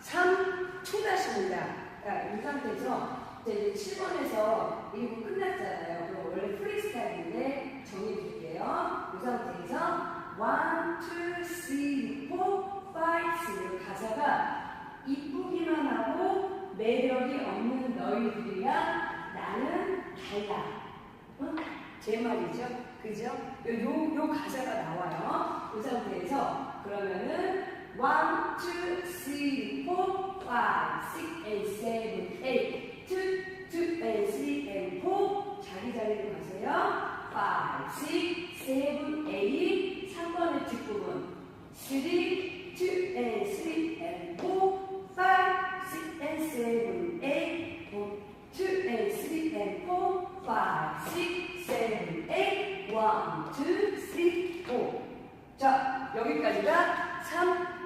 3, 2다시입니다. 자, 이 상태에서 이제 7번에서 1부 끝났잖아요. 그럼 원래 프리스타일인데 정해드릴게요. 이 상태에서 1, 2, 3, 4, 5, 6 가사가 이쁘기만 하고 매력이 없는 너희들이랑 나는 달라. 응? 제 말이죠. 그죠? 요, 요, 요 가사가 나와요. 이 상태에서 그러면은 1, 2, 3, four, five, six, eight, seven, eight, two, two, and three, and four. 자기 자리로 가세요. five, six, seven, eight. 3번의 뒷부분. three, two, and three, and four, five, six, and seven, eight, four, two, and three, and four, five, six, seven, eight, one, two, three, four. 자, 여기까지가 3,